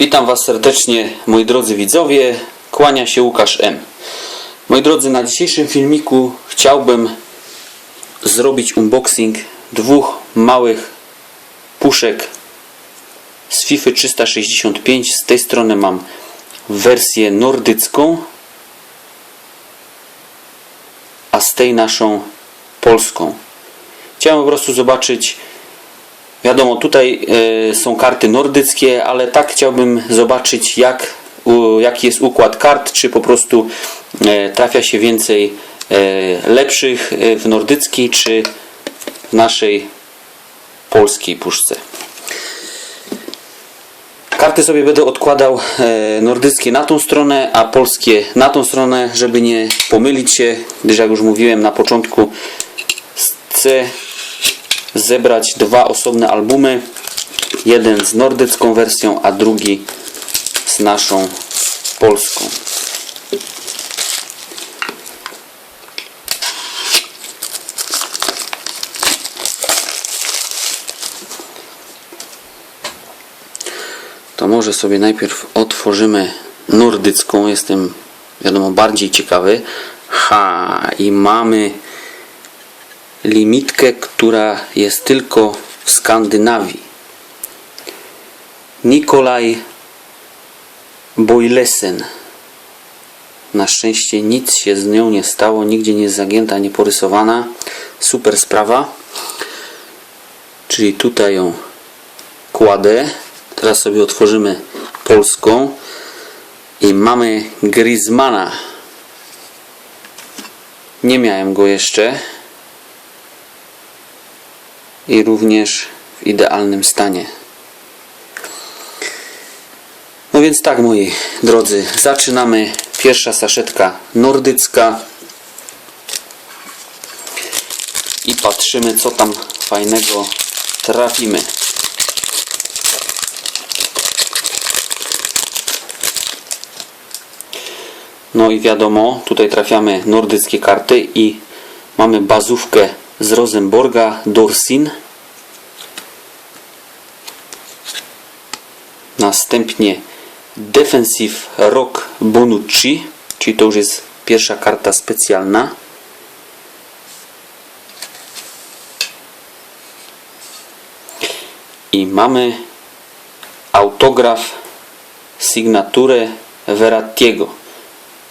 Witam Was serdecznie, moi drodzy widzowie. Kłania się Łukasz M. Moi drodzy, na dzisiejszym filmiku chciałbym zrobić unboxing dwóch małych puszek z FIFA 365. Z tej strony mam wersję nordycką, a z tej naszą polską. Chciałem po prostu zobaczyć Wiadomo, tutaj e, są karty nordyckie, ale tak chciałbym zobaczyć, jak, jaki jest układ kart, czy po prostu e, trafia się więcej e, lepszych w nordyckiej, czy w naszej polskiej puszce. Karty sobie będę odkładał nordyckie na tą stronę, a polskie na tą stronę, żeby nie pomylić się, gdyż jak już mówiłem na początku, chcę zebrać dwa osobne albumy. Jeden z nordycką wersją, a drugi z naszą polską. To może sobie najpierw otworzymy nordycką. Jestem, wiadomo, bardziej ciekawy. Ha, i mamy limitkę, która jest tylko w Skandynawii. Nikolaj Boylesen. Na szczęście nic się z nią nie stało, nigdzie nie jest zagięta, nie porysowana. Super sprawa. Czyli tutaj ją kładę. Teraz sobie otworzymy polską i mamy Griezmana. Nie miałem go jeszcze i również w idealnym stanie. No więc tak moi drodzy, zaczynamy. Pierwsza saszetka nordycka i patrzymy co tam fajnego trafimy. No i wiadomo, tutaj trafiamy nordyckie karty i mamy bazówkę z Rosenborga Dorsin. Następnie Defensive Rock Bonucci, czyli to już jest pierwsza karta specjalna. I mamy autograf Signature Verrattiego.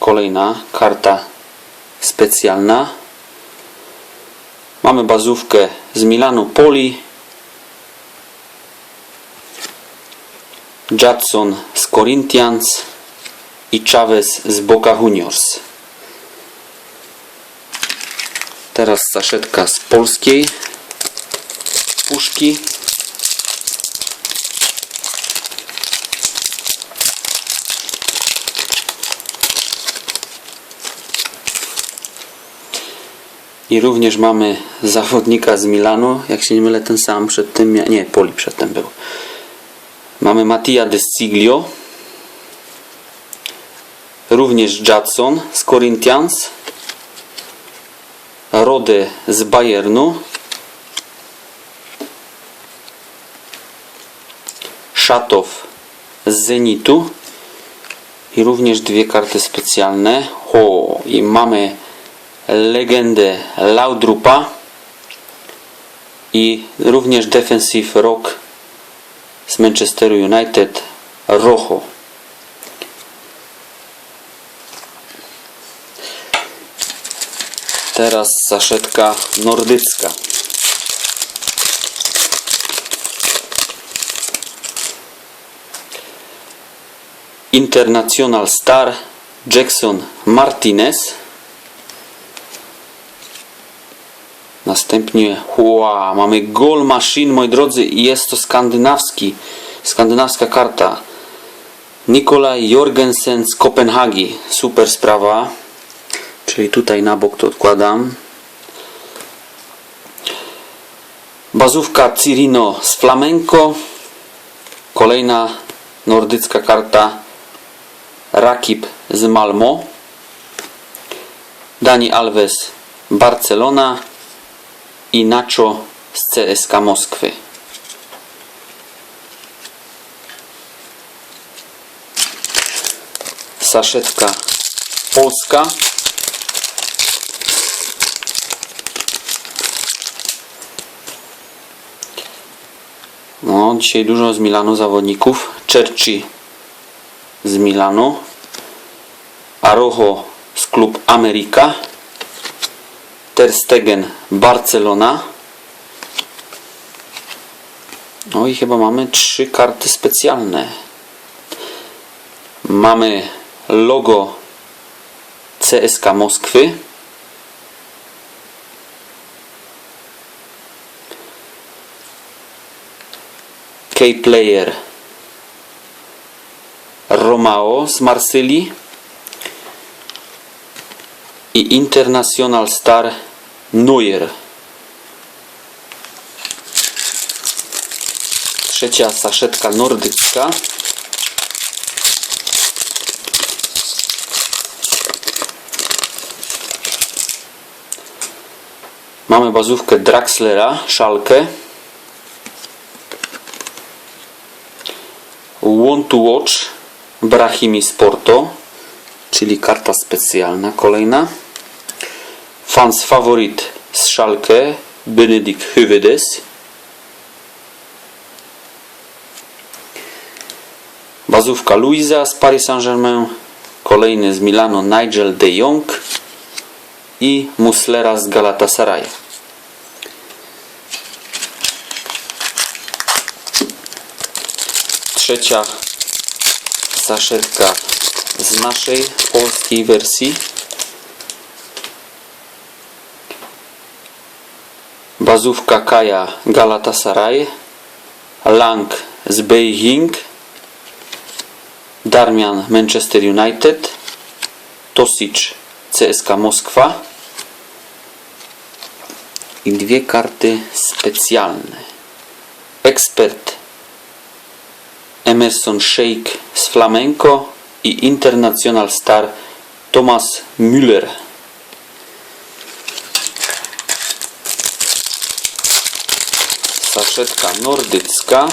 Kolejna karta specjalna. Mamy bazówkę z Milanu Poli. Judson z Corinthians i Chavez z Boca Juniors. Teraz saszetka z polskiej puszki. I również mamy zawodnika z Milanu, jak się nie mylę, ten sam przed tym, nie, Poli przedtem był. Mamy Mattia De Siglio, również Judson z Corinthians, Rode z Bayernu, Szatow z Zenitu i również dwie karty specjalne. O, i mamy legendę Laudrupa i również Defensive Rock z Manchesteru United Rojo. Teraz saszetka nordycka. International Star Jackson Martinez Następnie hua, mamy Goal Machine, moi drodzy, i jest to skandynawski, skandynawska karta. Nikolaj Jorgensen z Kopenhagi. Super sprawa. Czyli tutaj na bok to odkładam. Bazówka Cirino z Flamenco. Kolejna nordycka karta Rakip z Malmo. Dani Alves Barcelona i Nacho z CSK Moskwy. saszetka polska. No, dzisiaj dużo z Milanu zawodników. Cerci z Milanu. Arojo z klub America. Ter Stegen Barcelona. No i chyba mamy trzy karty specjalne. Mamy logo CSK Moskwy. K-Player Romao z Marsylii i International Star Neuer. Trzecia saszetka nordycka. Mamy bazówkę Draxlera, szalkę. Want to Watch Brahimi Sporto, czyli karta specjalna kolejna. Fans Favorit z Schalke Benedikt Hövedes. Bazówka Luisa z Paris Saint-Germain, kolejny z Milano Nigel de Jong i Muslera z Galatasaray. Trzecia saszetka z naszej polskiej wersji. Bazówka Kaja Galatasaray, Lang z Beijing, Darmian Manchester United, Tosic CSK Moskwa i dwie karty specjalne. Ekspert Emerson Sheikh z Flamenco i International Star Thomas Müller. Saszetka nordycka.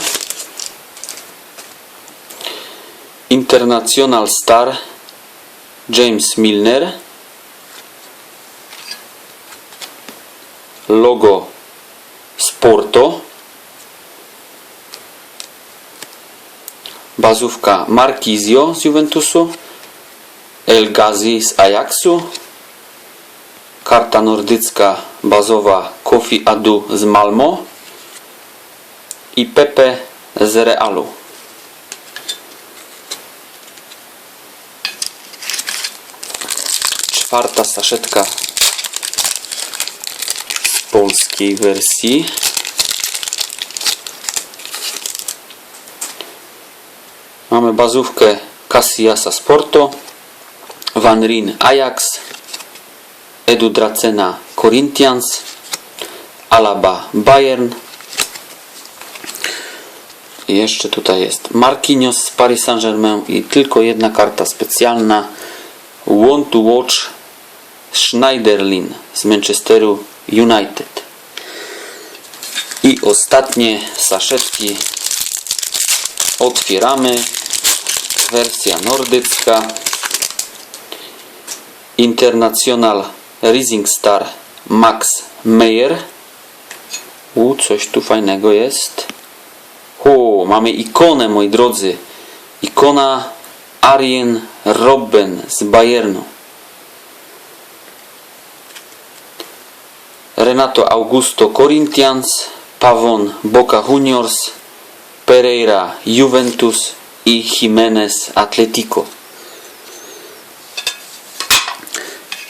International Star James Milner. Logo Sporto. Bazówka Marquisio z Juventusu. El Ghazi z Ajaxu. Karta nordycka bazowa Kofi Adu z Malmo. I Pepe z Realu. Czwarta saszetka polskiej wersji. Mamy bazówkę Cassiasa Sporto, Van Ryn Ajax, Edu Dracena Corinthians, Alaba Bayern. Jeszcze tutaj jest Marquinhos z Paris Saint-Germain i tylko jedna karta specjalna Want to Watch Schneiderlin z Manchesteru United. I ostatnie saszetki otwieramy. Wersja nordycka. International Rising Star Max Meyer. U, coś tu fajnego jest. O, mamy ikonę, moi drodzy. Ikona Arjen Robben z Bayernu. Renato Augusto Corinthians, Pavon Boca Juniors, Pereira Juventus i Jimenez Atletico.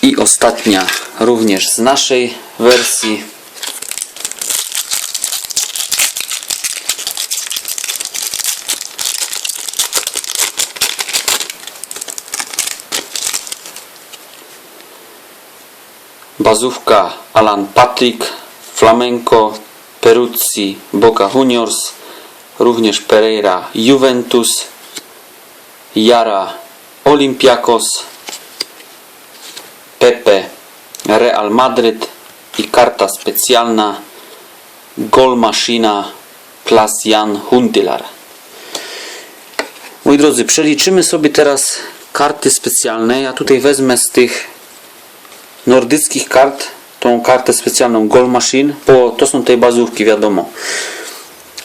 I ostatnia również z naszej wersji. Bazówka Alan Patrick, Flamenco, Peruzzi, Boca Juniors, również Pereira Juventus, Jara Olympiakos, Pepe Real Madryt i karta specjalna Gol Machina Klas Jan Huntilar. Moi drodzy, przeliczymy sobie teraz karty specjalne. Ja tutaj wezmę z tych nordyckich kart tą kartę specjalną Gold Machine, bo to są te bazówki, wiadomo.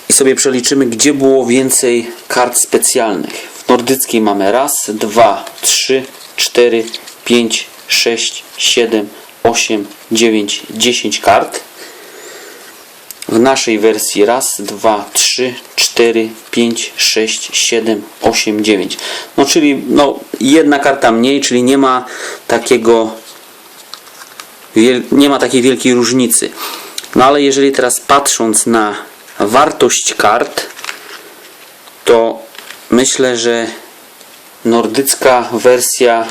I sobie przeliczymy, gdzie było więcej kart specjalnych. W nordyckiej mamy raz, dwa, trzy, cztery, pięć, sześć, siedem, osiem, dziewięć, dziesięć kart. W naszej wersji raz, dwa, trzy, cztery, pięć, sześć, siedem, osiem, dziewięć. No czyli no, jedna karta mniej, czyli nie ma takiego nie ma takiej wielkiej różnicy. No ale jeżeli teraz patrząc na wartość kart, to myślę, że nordycka wersja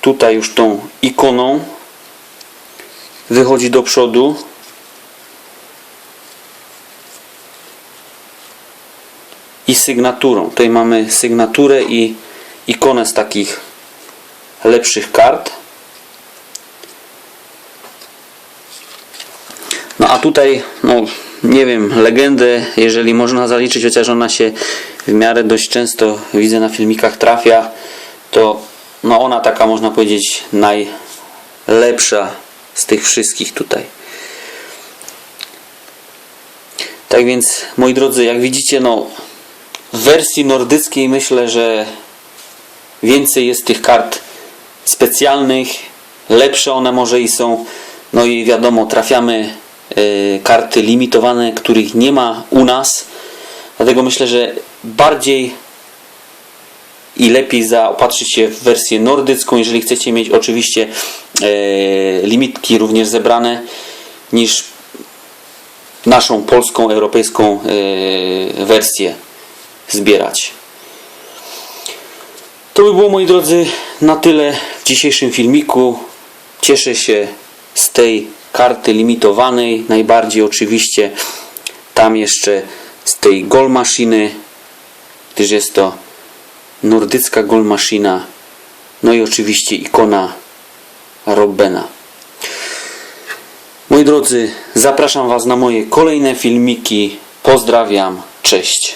tutaj już tą ikoną wychodzi do przodu. I sygnaturą. Tutaj mamy sygnaturę i ikonę z takich lepszych kart. A tutaj, no nie wiem, legendę, jeżeli można zaliczyć, chociaż ona się w miarę dość często widzę na filmikach trafia, to no ona taka można powiedzieć najlepsza z tych wszystkich tutaj. Tak więc, moi drodzy, jak widzicie, no w wersji nordyckiej myślę, że więcej jest tych kart specjalnych, lepsze one może i są. No i wiadomo, trafiamy karty limitowane, których nie ma u nas. Dlatego myślę, że bardziej i lepiej zaopatrzyć się w wersję nordycką, jeżeli chcecie mieć oczywiście e, limitki również zebrane, niż naszą polską, europejską e, wersję zbierać. To by było moi drodzy na tyle w dzisiejszym filmiku. Cieszę się z tej karty limitowanej. Najbardziej oczywiście tam jeszcze z tej Gold Maszyny, gdyż jest to nordycka Gold Maszyna. No i oczywiście ikona Robbena. Moi drodzy, zapraszam Was na moje kolejne filmiki. Pozdrawiam, cześć.